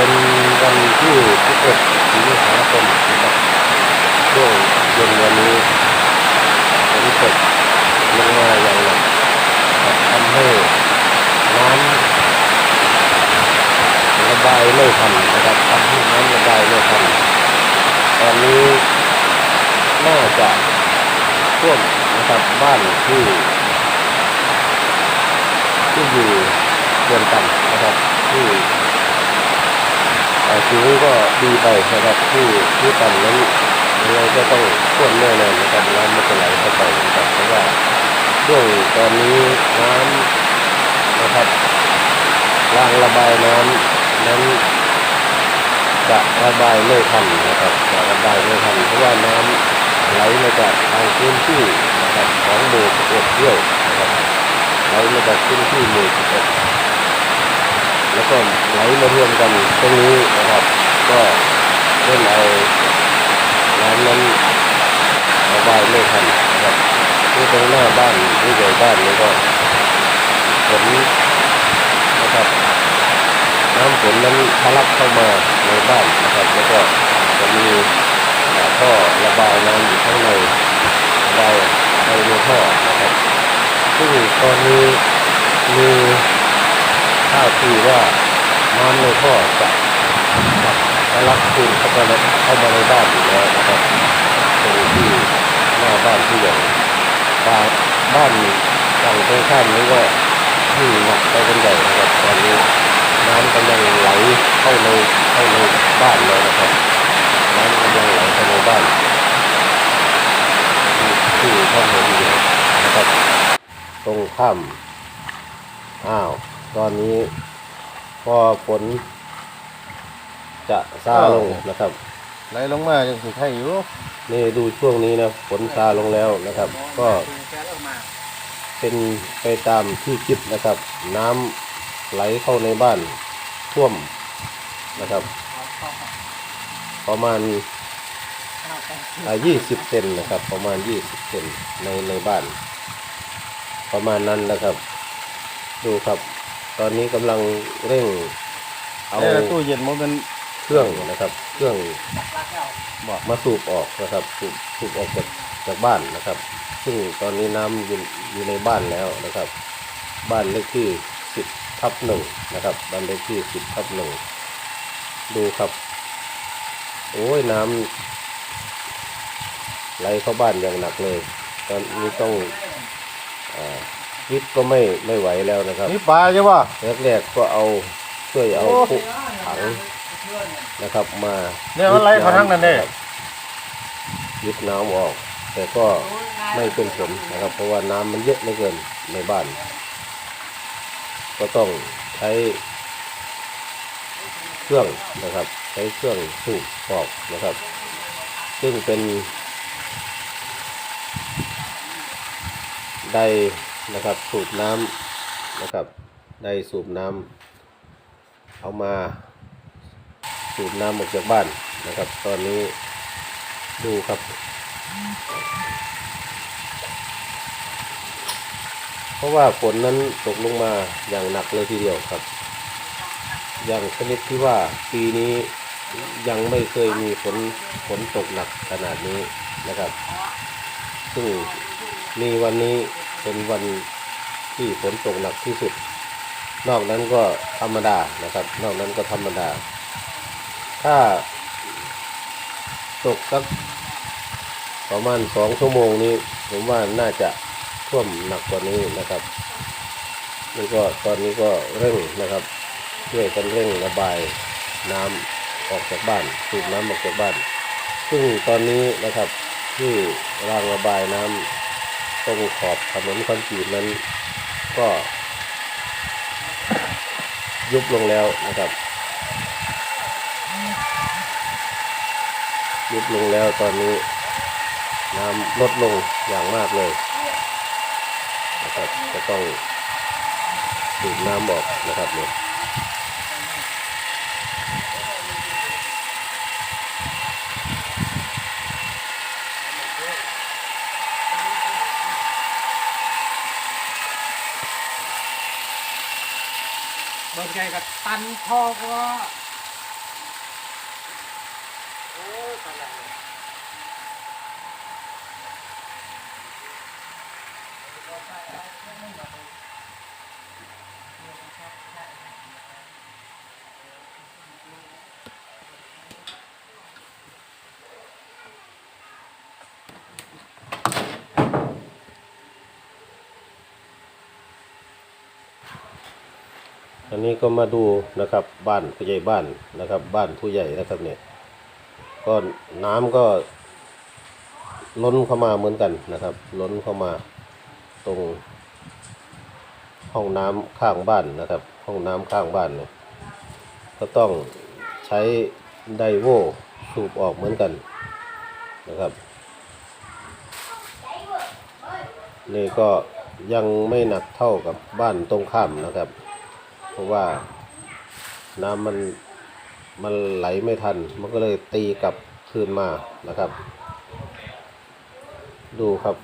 เป็นวันที่11สิงหาคมนะครับช่วงเย็นวันนี้ฝนตกลงมาอย่างหนักทำให้น้ำระบายไม่ทันนะครับทำให้น้ำระบายไม่ทันตอนนี้น่าจะท่วมนะครับบ้านที่ที่อยู่ส่วนต่ำนะครับที่ เอ่อก็ดีไปนะครับที่ที่ต่ำนั้นยังไงก็ต้องท่วมแน่นอนนะครับน้ำมันจะไหลเข้าไปนะครับเพราะว่าช่วงตอนนี้น้ำนะครับรางระบายน้ำนั้นจะระบายไม่ทันนะครับจะระบายไม่ทันเพราะว่าน้ำไหลมาจากทางพื้นที่นะครับของหมู่11ด้วยนะครับไหลมาจากพื้นที่หมู่11 แล้วก็ไหลมารวมกันตรงนี้นะครับ ก็เล่นเอาน้ำนั้นระบายไม่ทันนะครับที่ตรงหน้าบ้านที่ใหญ่บ้านนี่ก็ฝนนะครับ น้ำฝนนั้นทะลักเข้ามาในบ้านนะครับ แล้วก็จะมีท่อระบายน้ำอยู่ข้างในระบายไปในท่อนะครับซึ่งตอนนี้มี ท่าทีว่าน้ำในท่อจะจะทะลักคืนเข้ามาในเข้ามาในบ้านอยู่แล้วนะครับตรงที่หน้าบ้านที่ใหญ่บ้านบ้านฝั่งตรงข้ามนี้ก็ที่งหนักไปกันใหญ่นะครับตอนนี้น้ำกำลังไหลเข้าในเข้าในบ้านแล้วนะครับน้ำกำลังไหลเข้าในบ้านที่ที่ท่านเห็นอยู่นะครับตรงข้ามอ้าว ตอนนี้พอฝนจะซาลงนะครับ ไหลลงมาจังสิไข่อยู่นี่ดูช่วงนี้นะฝนซาลงแล้วนะครับ ก็แกลงมาเป็นไปตามที่คิดนะครับ น้ำไหลเข้าในบ้านท่วมนะครับ ประมาณอ่ายี่สิบเซนนะครับ ประมาณยี่สิบเซนในในบ้าน ประมาณนั้นนะครับ ดูครับ ตอนนี้กำลังเร่งเอาแต่ตู้เย็นมันเป็นเครื่องนะครับ เครื่องบ่มาสูบออกนะครับ สูบสูบออกจากจากบ้านนะครับ ซึ่งตอนนี้น้ำอยู่อยู่ในบ้านแล้วนะครับ บ้านเลขที่สิบทับหนึ่งนะครับ บ้านเลขที่สิบทับหนึ่งดูครับ โอ้ยน้ำไหลเข้าบ้านอย่างหนักเลย ตอนนี้ต้องอาวิทย์ก็ไม่ไม่ไหวแล้วนะครับนี่ปลาใช่ป่ะแรกๆก็เอาช่วยเอาโอ้พวกถังนะครับ มาเนี่ยมันไหลเข้าทางนั้นเด้ครับยึดน้ำออก แต่ก็ไม่เป็นผลนะครับ เพราะว่าน้ำมันเยอะเหลือเกินในบ้าน ก็ต้องใช้เครื่องนะครับ ใช้เครื่องสูบออกนะครับ ซึ่งเป็นได นะครับ สูบน้ำนะครับ ได้สูบน้ำเอามา สูบน้ำออกจากบ้านนะครับ ตอนนี้ดูครับเพราะว่าฝนนั้นตกลงมาอย่างหนักเลยทีเดียวครับ อย่างชนิดที่ว่าปีนี้ยังไม่เคยมีฝนฝนตกหนักขนาดนี้นะครับ ซึ่งมีวันนี้ เป็นวันที่ฝนตกหนักที่สุด นอกนั้นก็ธรรมดานะครับ นอกนั้นก็ธรรมดา ถ้าตกสักประมาณสองชั่วโมงนี้ ผมว่าน่าจะท่วมหนักกว่านี้นะครับนี่ก็ตอนนี้ก็เร่งนะครับช่วยกันเร่งระบายน้ำออกจากบ้านสูบน้ำออกจากบ้าน ซึ่งตอนนี้นะครับที่รางระบายน้ำ ตรงขอบถนนคอนกรีตนั้นก็ ยุบลงแล้วนะครับ ยุบลงแล้วตอนนี้น้ำลดลงอย่างมากเลยนะครับจะต้องสูบน้ำออกนะครับเนี่ย เบิร์ไงกับตันทอก็โอ้ยตายแล้วอัน อันนี้ก็มาดูนะครับบ้านผู้ใหญ่บ้านนะครับ บ้านผู้ใหญ่นะครับเนี่ยก็น้ำก็ล้นเข้ามาเหมือนกันนะครับ ล้นเข้ามาตรง ห้องน้ำข้างบ้านนะครับ ห้องน้ำข้างบ้านเนี่ยก็ต้องใช้ไดโวสูบออกเหมือนกันนะครับนี่ก็ยังไม่หนักเท่ากับบ้านตรงข้ามนะครับ เพราะว่าน้ำมันมันไหลไม่ทัน มันก็เลยตีกลับคืนมานะครับ ดูครับ